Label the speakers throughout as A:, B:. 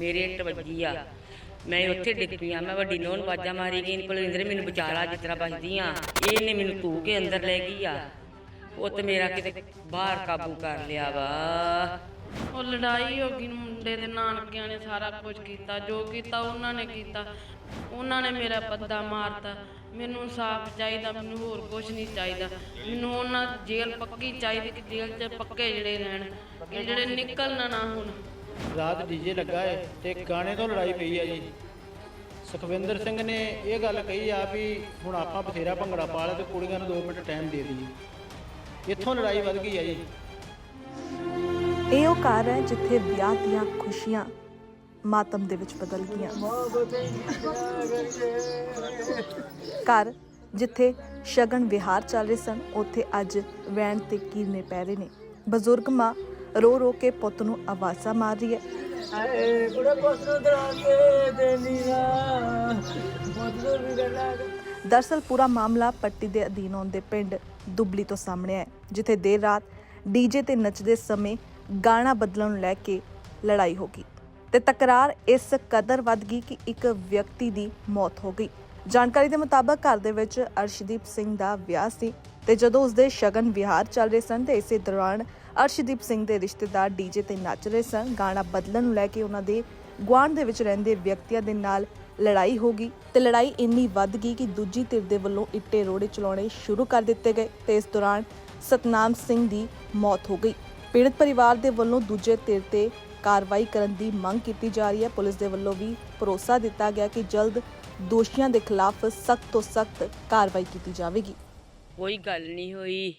A: ਮੇਰੇ ਇੱਟ ਆ। ਮੈਂ ਉੱਥੇ ਡਿੱਗ ਪਈ ਆ। ਮੈਂ ਵੱਡੀ ਨੋਨ ਨੂੰ ਮਾਰੀ ਗਈ। ਬਲਵਿੰਦਰ ਮੈਨੂੰ ਬਚਾ ਜਿਸ ਤਰ੍ਹਾਂ ਬਚਦੀ ਆ। ਇਹਨੇ ਮੈਨੂੰ ਧੂ ਕੇ ਅੰਦਰ ਲੈ ਗਈ ਆ। ਉਹ ਤੇ ਮੇਰਾ ਕਿਤੇ ਬਾਹਰ ਕਾਬੂ ਕਰ ਲਿਆ ਵਾ।
B: ਉਹ ਲੜਾਈ ਹੋ ਗਈ ਮੁੰਡੇ ਦੇ ਨਾਨਕਿਆਂ ਨੇ ਸਾਰਾ ਕੁਝ ਕੀਤਾ। ਜੋ ਕੀਤਾ ਉਹਨਾਂ ਨੇ ਕੀਤਾ। ਉਹਨਾਂ ਨੇ ਮੇਰਾ ਪੱਦਾ ਮਾਰਤਾ। ਮੈਨੂੰ ਸਾਫ਼ ਚਾਹੀਦਾ। ਮੈਨੂੰ ਹੋਰ ਕੁਝ ਨਹੀਂ ਚਾਹੀਦਾ। ਮੈਨੂੰ ਉਹਨਾਂ ਦੀ ਜੇਲ੍ਹ ਪੱਕੀ ਚਾਹੀਦੀ ਕਿ ਜੇਲ੍ਹ 'ਚ ਪੱਕੇ ਜਿਹੜੇ ਰਹਿਣ। ਜਿਹੜੇ ਨਿਕਲਣਾ ਨਾ ਹੁਣ।
C: ਰਾਤ ਡੀਜੇ ਲੱਗਾ ਹੈ ਤੇ ਗਾਣੇ ਤੋਂ ਲੜਾਈ ਪਈ ਆ ਜੀ। ਸੁਖਵਿੰਦਰ ਸਿੰਘ ਨੇ ਇਹ ਗੱਲ ਕਹੀ ਆ ਵੀ ਹੁਣ ਆਪਾਂ ਬਥੇਰਾ ਭੰਗੜਾ ਪਾ ਲਿਆ ਤੇ ਕੁੜੀਆਂ ਨੂੰ 2 ਮਿੰਟ ਟਾਈਮ ਦੇ ਦਈਏ। ਇੱਥੋਂ ਲੜਾਈ ਵੱਧ ਗਈ ਆ ਜੀ।
D: ਇਹ ਉਹ ਘਰ ਹੈ ਜਿੱਥੇ ਵਿਆਹ ਦੀਆਂ ਖੁਸ਼ੀਆਂ ਮਾਤਮ ਦੇ ਵਿੱਚ ਬਦਲ ਗਈਆਂ। ਘਰ ਜਿੱਥੇ ਸ਼ਗਨ ਵਿਹਾਰ ਚੱਲ ਰਹੇ ਸਨ, ਉੱਥੇ ਅੱਜ ਵੈਣ ਤੇ ਕੀਰਨੇ ਪੈ ਰਹੇ ਨੇ। ਬਜ਼ੁਰਗ ਮਾਂ ਰੋ ਰੋ ਕੇ ਪੁੱਤ ਨੂੰ ਆਵਾਜ਼ਾਂ ਮਾਰ ਰਹੀ ਹੈ। ਦਰਸਲ ਪੂਰਾ ਮਾਮਲਾ ਪੱਟੀ ਦੇ ਅਧੀਨ ਆਉਂਦੇ ਪਿੰਡ ਦੁਬਲੀ ਤੋਂ ਸਾਹਮਣੇ ਆਇਆ ਹੈ, ਜਿੱਥੇ ਦੇਰ ਰਾਤ ਡੀਜੇ ਤੇ ਨੱਚਦੇ ਸਮੇਂ ਗਾਣਾ ਬਦਲਣ ਨੂੰ ਲੈ ਕੇ ਲੜਾਈ ਹੋ ਗਈ ਤੇ ਤਕਰਾਰ ਇਸ ਕਦਰ ਵੱਧ ਗਈ ਕਿ ਇੱਕ ਵਿਅਕਤੀ ਦੀ ਮੌਤ ਹੋ ਗਈ। ਜਾਣਕਾਰੀ ਦੇ ਮੁਤਾਬਕ ਘਰ ਦੇ ਵਿੱਚ ਅਰਸ਼ਦੀਪ ਸਿੰਘ ਦਾ ਵਿਆਹ ਸੀ ਤੇ ਜਦੋਂ ਉਸਦੇ ਸ਼ਗਨ ਵਿਹਾਰ ਚੱਲ ਰਹੇ ਸਨ ਤੇ ਇਸੇ ਦੌਰਾਨ ਅਰਸ਼ਦੀਪ ਸਿੰਘ ਦੇ ਰਿਸ਼ਤੇਦਾਰ ਡੀਜੇ ਤੇ ਨੱਚ ਰਹੇ ਸਨ। ਗਾਣਾ ਬਦਲਣ ਨੂੰ ਲੈ ਕੇ ਉਹਨਾਂ ਦੇ ਗੁਆਂਢ ਦੇ ਵਿੱਚ ਰਹਿੰਦੇ ਵਿਅਕਤੀਆਂ ਦੇ ਨਾਲ ਲੜਾਈ ਹੋ ਗਈ ਤੇ ਲੜਾਈ ਇੰਨੀ ਵੱਧ ਗਈ ਕਿ ਦੂਜੀ ਧਿਰ ਦੇ ਵੱਲੋਂ ਇੱਟੇ ਰੋੜੇ ਚਲਾਉਣੇ ਸ਼ੁਰੂ ਕਰ ਦਿੱਤੇ ਗਏ ਤੇ ਇਸ ਦੌਰਾਨ ਸਤਨਾਮ ਸਿੰਘ ਦੀ ਮੌਤ ਹੋ ਗਈ। ਪੀੜਤ ਪਰਿਵਾਰ ਦੇ ਵੱਲੋਂ ਦੂਜੇ ਧਿਰ ਤੇ ਕਾਰਵਾਈ ਕਰਨ ਦੀ ਮੰਗ ਕੀਤੀ ਜਾ ਰਹੀ ਹੈ। ਪੁਲਿਸ ਦੇ ਵੱਲੋਂ ਵੀ ਭਰੋਸਾ ਦਿੱਤਾ ਗਿਆ ਕਿ ਜਲਦ ਦੋਸ਼ੀਆਂ ਦੇ ਖਿਲਾਫ ਸਖਤ ਤੋਂ ਸਖਤ ਕਾਰਵਾਈ ਕੀਤੀ ਜਾਵੇਗੀ।
A: ਕੋਈ ਗੱਲ ਨਹੀਂ ਹੋਈ।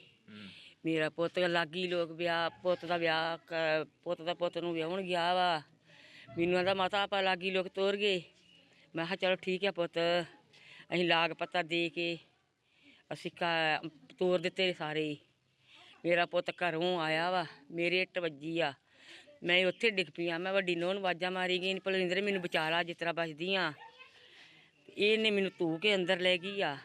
A: ਮੇਰਾ ਪੁੱਤ ਲਾਗੀ ਲੋਕ ਵਿਆਹ, ਪੁੱਤ ਦਾ ਵਿਆਹ ਕ- ਪੁੱਤ ਦਾ ਪੁੱਤ ਨੂੰ ਵਿਆਹਣ ਗਿਆ ਵਾ। ਮੈਨੂੰ ਆਂਦਾ ਮਾਤਾ, ਆਪਾਂ ਲਾਗੀ ਲੋਕ ਤੋਰ ਗਏ। ਮੈਂ ਕਿਹਾ, ਚਲੋ ਠੀਕ ਹੈ ਪੁੱਤ, ਅਸੀਂ ਲਾਗ ਪਤਾ ਦੇ ਕੇ ਅਸੀਂ ਕਾ- ਤੋਰ ਦਿੱਤੇ ਸਾਰੇ। ਹੀ। ਮੇਰਾ ਪੁੱਤ ਘਰੋਂ ਆਇਆ ਵਾ, ਮੇਰੇ ਇੱਟ ਵੱਜੀ ਆ। ਮੈਂ ਉੱਥੇ ਡਿੱਗ ਪਈ ਆ, ਮੈਂ ਵੱਡੀ ਨੋਨ ਆਵਾਜ਼ਾਂ ਮਾਰੀ ਗਈ ਭਲਵਿੰਦਰ, ਮੈਨੂੰ ਬਚਾ ਲਾ ਜਿਸ ਤਰ੍ਹਾਂ ਬਚਦੀ ਆ ਇਹਨੇ ਮੈਨੂੰ ਧੂ ਕੇ ਅੰਦਰ ਲੈ ਗਈ ਆ।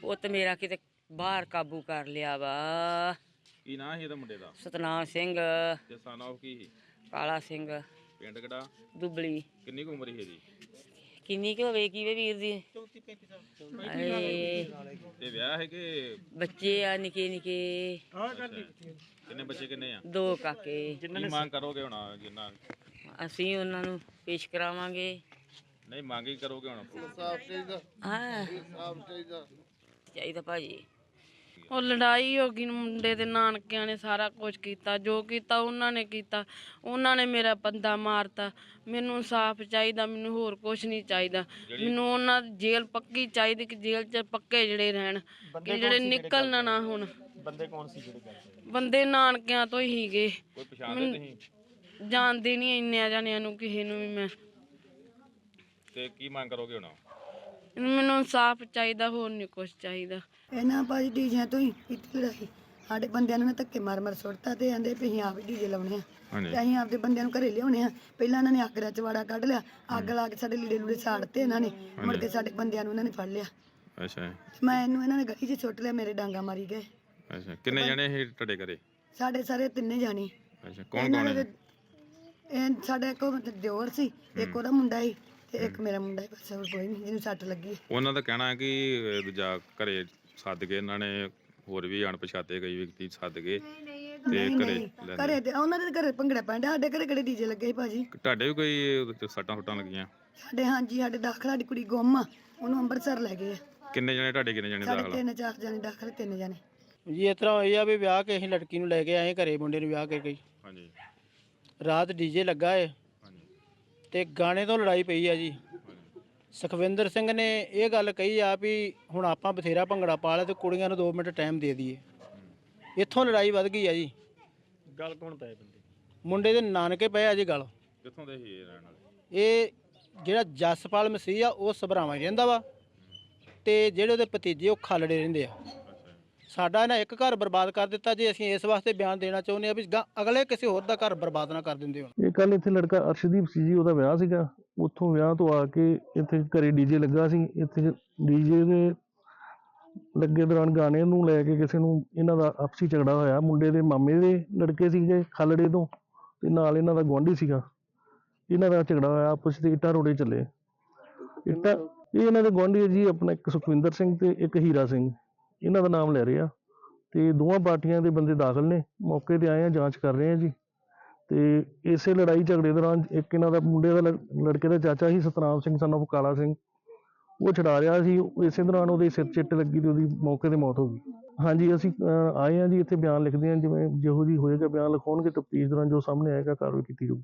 A: ਪੁੱਤ ਮੇਰਾ ਕਿਤੇ ਬਾਹਰ ਕਾਬੂ ਕਰ ਲਿਆ ਵਾ।
E: ਕੀ ਨਾਂ ਸੀ ਇਹਦਾ ਮੁੰਡੇ ਦਾ?
A: ਸਤਨਾਮ ਸਿੰਘ।
E: ਤੇ ਸਨ ਆਫ ਕੀ ਸੀ?
A: ਕਾਲਾ ਸਿੰਘ।
E: ਪਿੰਡ ਕਿਹੜਾ?
A: ਦੁਬਲੀ।
E: ਕਿੰਨੀ ਕੁ ਉਮਰ ਸੀ ਇਹਦੀ?
A: ਕਿੰਨੀ ਕੁ ਹੋਵੇ ਕੀ ਵੇ ਵੀਰ ਦੀ? 34 35
E: ਤੇ ਵਿਆਹ ਹੈ ਕਿ
A: ਬੱਚੇ ਆ ਨਿੱਕੇ ਨਿੱਕੇ।
E: ਕਿੰਨੇ ਬੱਚੇ ਕਿੰਨੇ ਆ?
A: ਦੋ ਕਾਕੇ।
E: ਕੀ ਮੰਗ ਕਰੋਗੇ ਹੁਣ ਜਿੰਨਾ?
A: ਅਸੀਂ ਉਹਨਾਂ ਨੂੰ ਪੇਸ਼ ਕਰਾਵਾਂਗੇ।
E: ਨਹੀਂ ਮੰਗ ਹੀ ਕਰੋਗੇ ਹੁਣ?
A: ਹਾਂ। ਚਾਹੀਦਾ ਭਾਜੀ।
B: ਉਹ ਲੜਾਈ ਹੋ ਗਈ ਮੁੰਡੇ ਦੇ ਨਾਨਕਿਆਂ ਨੇ ਸਾਰਾ ਕੁਝ ਕੀਤਾ ਜੋ ਕੀਤਾ ਉਹਨਾਂ ਨੇ ਕੀਤਾ। ਉਹਨਾਂ ਨੇ ਮੇਰਾ ਪੱਦਾ ਮਾਰਤਾ। ਮੈਨੂੰ ਇਨਸਾਫ ਚਾਹੀਦਾ ਮੈਨੂੰ ਹੋਰ ਕੁਝ ਨਹੀਂ ਚਾਹੀਦਾ। ਮੈਨੂੰ ਉਹਨਾਂ ਦੀ ਜੇਲ੍ਹ ਪੱਕੀ ਚਾਹੀਦੀ ਕਿ ਜੇਲ੍ਹ 'ਚ ਪੱਕੇ ਜਿਹੜੇ ਰਹਿਣ ਕਿ ਜਿਹੜੇ ਨਿਕਲਣਾ ਨਾ ਹੁਣ।
C: ਬੰਦੇ ਕੌਣ ਸੀ ਜਿਹੜੇ ਕਰਦੇ?
B: ਬੰਦੇ ਨਾਨਕਿਆਂ ਤੋਂ ਹੀ ਗਏ
E: ਕੋਈ ਪਛਾਣਦੇ ਤੁਸੀਂ?
B: ਜਾਣਦੇ ਨਹੀਂ ਇੰਨਿਆਂ ਜਾਣਿਆਂ ਨੂੰ ਕਿਸੇ ਨੂੰ ਵੀ ਮੈਂ।
E: ਤੇ ਕੀ ਮੰਗ ਕਰੋਗੇ ਹੁਣ?
B: ਮੈਨੂੰ ਇਨਸਾਫ ਚਾਹੀਦਾ ਹੋਰ ਨਹੀਂ ਕੁਝ ਚਾਹੀਦਾ।
F: ਇਹਨਾਂ ਭਾਜੀ ਡੀਜਿਆਂ ਤੋਂ ਹੀ ਕੀਤੀ ਲੜਾਈ। ਸਾਡੇ ਬੰਦਿਆਂ ਨੂੰ ਨਾ ਧੱਕੇ ਮਾਰ ਮਾਰ ਸੁੱਟਤਾ ਤੇ ਆਂਦੇ ਵੀ ਅਸੀਂ ਆਪ ਹੀ ਡੀਜੇ ਲਾਉਣੇ ਆ।
E: ਹਾਂਜੀ।
F: ਤੇ ਅਸੀਂ ਆਪਦੇ ਬੰਦਿਆਂ ਨੂੰ ਘਰੇ ਲਿਆਉਣੇ ਆ। ਪਹਿਲਾਂ ਇਹਨਾਂ ਨੇ ਅੱਗ ਦਾ ਚਵਾੜਾ ਕੱਢ ਲਿਆ। ਅੱਗ ਲਾ ਕੇ ਸਾਡੇ ਲੀੜੇ ਲੂੜੇ ਸਾੜਤੇ ਇਹਨਾਂ ਨੇ। ਮੁੜ ਕੇ ਸਾਡੇ ਬੰਦਿਆਂ ਨੂੰ ਇਹਨਾਂ ਨੇ ਫੜ ਲਿਆ।
E: ਅੱਛਾ।
F: ਮੈਂ ਇਹਨੂੰ ਇਹਨਾਂ ਨੇ ਗਲੀ 'ਚ ਸੁੱਟ ਲਿਆ ਮੇਰੇ ਡਾਂਗਾ ਮਾਰੀ ਗਏ।
E: ਅੱਛਾ। ਕਿੰਨੇ ਜਣੇ ਸੀ ਤੁਹਾਡੇ ਘਰੇ?
F: ਸਾਡੇ ਸਾਰੇ ਤਿੰਨੇ ਜਾਣੀ।
E: ਅੱਛਾ। ਕੌਣ ਕੌਣ ਹੈ
F: ਇਹ ਸਾਡੇ ਕੋ ਦਿਓਰ ਸੀ ਇੱਕ ਉਹਦਾ ਮੁੰਡਾ ਸੀ। ਤੇ ਇੱਕ ਮੇਰਾ ਮੁੰਡਾ ਬਸ ਹੋਰ ਕੋਈ ਨਹੀਂ ਜਿਹਨੂੰ ਸੱਟ ਲੱਗੀ।
E: ਉਹਨਾਂ ਦਾ ਕਹਿਣਾ ਹੈ ਕਿ ਅਹ, ਦੂਜਾ ਘਰੇ ਸੱਦ ਕੇ ਇਹਨਾਂ ਨੇ ਹੋਰ ਵੀ ਅਣਪਛਾਤੇ ਕਈ ਵਿਅਕਤੀ ਸੱਦ ਕੇ ਤੇ ਘਰੇ
F: ਘਰੇ ਤੇ ਉਹਨਾਂ ਦੇ ਘਰੇ ਭੰਗੜਾ ਪੈਂਦਾ ਸਾਡੇ ਘਰੇ ਕਿਹੜੇ ਡੀਜੇ ਲੱਗੇ ਸੀ ਭਾਜੀ?
E: ਤੁਹਾਡੇ ਵੀ ਕੋਈ ਉਹਦੇ ਸੱਟਾਂ ਸੁੱਟਾਂ ਲੱਗੀਆਂ?
F: ਸਾਡੇ ਹਾਂਜੀ ਸਾਡੇ ਦਾਖਲ ਸਾਡੀ ਕੁੜੀ ਗੁੰਮ ਆ ਉਹਨੂੰ ਅੰਮ੍ਰਿਤਸਰ ਲੈ ਗਏ ਆ।
E: ਕਿੰਨੇ ਜਣੇ ਤੁਹਾਡੇ ਕਿੰਨੇ ਜਣੇ
F: ਸਾਡੇ
E: ਦਾਖਲ
F: ਤਿੰਨ ਚਾਰ ਜਣੇ ਦਾਖਲ ਤਿੰਨ ਜਣੇ।
C: ਜੀ ਇਸ ਤਰ੍ਹਾਂ ਹੋਈ ਆ ਵੀ ਵਿਆਹ ਕੇ ਅਸੀਂ ਲੜਕੀ ਨੂੰ ਲੈ ਕੇ ਆਏ ਘਰੇ ਮੁੰਡੇ ਨੂੰ ਵਿਆਹ ਕੇ ਗਈ
E: ਹਾਂਜੀ।
C: ਰਾਤ ਡੀਜੇ ਲੱਗਾ ਏ ਤੇ ਗਾਣੇ ਤੋਂ ਲੜਾਈ ਪਈ ਆ ਜੀ। ਸੁਖਵਿੰਦਰ ਸਿੰਘ ਨੇ ਇਹ ਗੱਲ ਕਹੀ ਆ ਵੀ ਹੁਣ ਆਪਾਂ ਬਥੇਰਾ ਭੰਗੜਾ ਪਾ ਲਿਆ ਤੇ ਕੁੜੀਆਂ ਨੂੰ 2 ਮਿੰਟ ਟਾਈਮ ਦੇ ਦਈਏ। ਇੱਥੋਂ ਲੜਾਈ ਵੱਧ ਗਈ ਆ ਜੀ।
G: ਗੱਲ ਕੌਣ ਪਏ ਬੰਦੇ?
C: ਮੁੰਡੇ ਦੇ ਨਾਨਕੇ ਪਏ ਆ ਜੀ ਗੱਲ।
E: ਕਿੱਥੋਂ ਦੇ ਇਹ ਰਹਿਣ ਵਾਲੇ?
C: ਇਹ ਜਿਹੜਾ ਜਸਪਾਲ ਮਸੀਹ ਆ ਉਹ ਸਭਰਾਵਾਂ ਹੀ ਰਹਿੰਦਾ ਵਾ। ਤੇ ਜਿਹੜੇ ਉਹਦੇ ਭਤੀਜੇ ਉਹ ਖਾਲੜੇ ਰਹਿੰਦੇ ਆ। ਸਾਡਾ ਨਾ ਇੱਕ ਘਰ ਬਰਬਾਦ ਕਰ ਦਿੱਤਾ ਜੇ ਅਸੀਂ ਇਸ ਵਾਸਤੇ ਬਿਆਨ ਦੇਣਾ ਚਾਹੁੰਦੇ ਆ ਵੀ ਅਗਲੇ ਕਿਸੇ ਹੋਰ ਦਾ ਘਰ ਬਰਬਾਦ ਨਾ ਕਰ ਦਿੰਦੇ ਹੋਣ।
G: ਇਹ ਕੱਲ ਇੱਥੇ ਲੜਕਾ ਅਰਸ਼ਦੀਪ ਸੀ ਜੀ, ਉਹਦਾ ਵਿਆਹ ਸੀਗਾ। ਉੱਥੋਂ ਵਿਆਹ ਤੋਂ ਆ ਕੇ ਇੱਥੇ ਘਰੇ ਡੀਜੇ ਲੱਗਾ ਸੀ। ਇੱਥੇ ਡੀਜੇ ਦੇ ਲੱਗੇ ਦੌਰਾਨ ਗਾਣੇ ਨੂੰ ਲੈ ਕੇ ਕਿਸੇ ਨੂੰ ਇਹਨਾਂ ਦਾ ਆਪਸੀ ਝਗੜਾ ਹੋਇਆ। ਮੁੰਡੇ ਦੇ ਮਾਮੇ ਦੇ ਲੜਕੇ ਸੀਗੇ, ਖਾਲੜੇ ਤੋਂ, ਤੇ ਨਾਲ ਇਹਨਾਂ ਦਾ ਗੁਆਂਢੀ ਸੀਗਾ।
D: ਇਹਨਾਂ ਦਾ ਝਗੜਾ ਹੋਇਆ, ਆਪਸ ਵਿੱਚ ਇੱਟਾਂ ਰੋੜੇ ਚੱਲੇ। ਇੱਟਾਂ ਇਹ ਇਹਨਾਂ ਦੇ ਗੁਆਂਢੀ ਜੀ, ਆਪਣਾ ਇੱਕ ਸੁਖਵਿੰਦਰ ਸਿੰਘ ਤੇ ਇੱਕ ਹੀਰਾ ਸਿੰਘ। ਇਹਨਾਂ ਦਾ ਨਾਮ ਲੈ ਰਹੇ ਆ। ਤੇ ਦੋਵਾਂ ਪਾਰਟੀਆਂ ਦੇ ਬੰਦੇ ਦਾਖਲ ਨੇ। ਮੌਕੇ ਤੇ ਆਏ ਆ ਜਾਂਚ ਕਰ ਰਹੇ ਆ ਜੀ। ਤੇ ਇਸੇ ਲੜਾਈ ਝਗੜੇ ਦੌਰਾਨ ਇੱਕ ਇਹਨਾਂ ਦਾ ਮੁੰਡੇ ਦਾ ਲੜ- ਲੜਕੇ ਦਾ ਚਾਚਾ ਸੀ ਸਤਨਾਮ ਸਿੰਘ ਸਨ of ਕਾਲਾ ਸਿੰਘ। ਉਹ ਛਡਾ ਰਿਹਾ ਸੀ। ਇਸੇ ਦੌਰਾਨ ਉਹਦੇ ਸਿਰ ਚਿੱਟ ਲੱਗੀ ਤੇ ਉਹਦੀ ਮੌਕੇ ਤੇ ਮੌਤ ਹੋ ਗਈ। ਹਾਂਜੀ ਅਸੀਂ ਅਹ, ਆਏ ਆ ਜੀ। ਇੱਥੇ ਬਿਆਨ ਲਿਖਦੇ ਆ। ਜਿਵੇਂ ਜਿਹੋ ਜੀ ਹੋਏਗਾ ਬਿਆਨ ਲਿਖਾਉਣਗੇ ਤਫਤੀਸ਼ ਦੌਰਾਨ ਜੋ ਸਾਹਮਣੇ ਆਏਗਾ ਕਾਰਵਾਈ ਕੀਤੀ ਜਾਊਗੀ।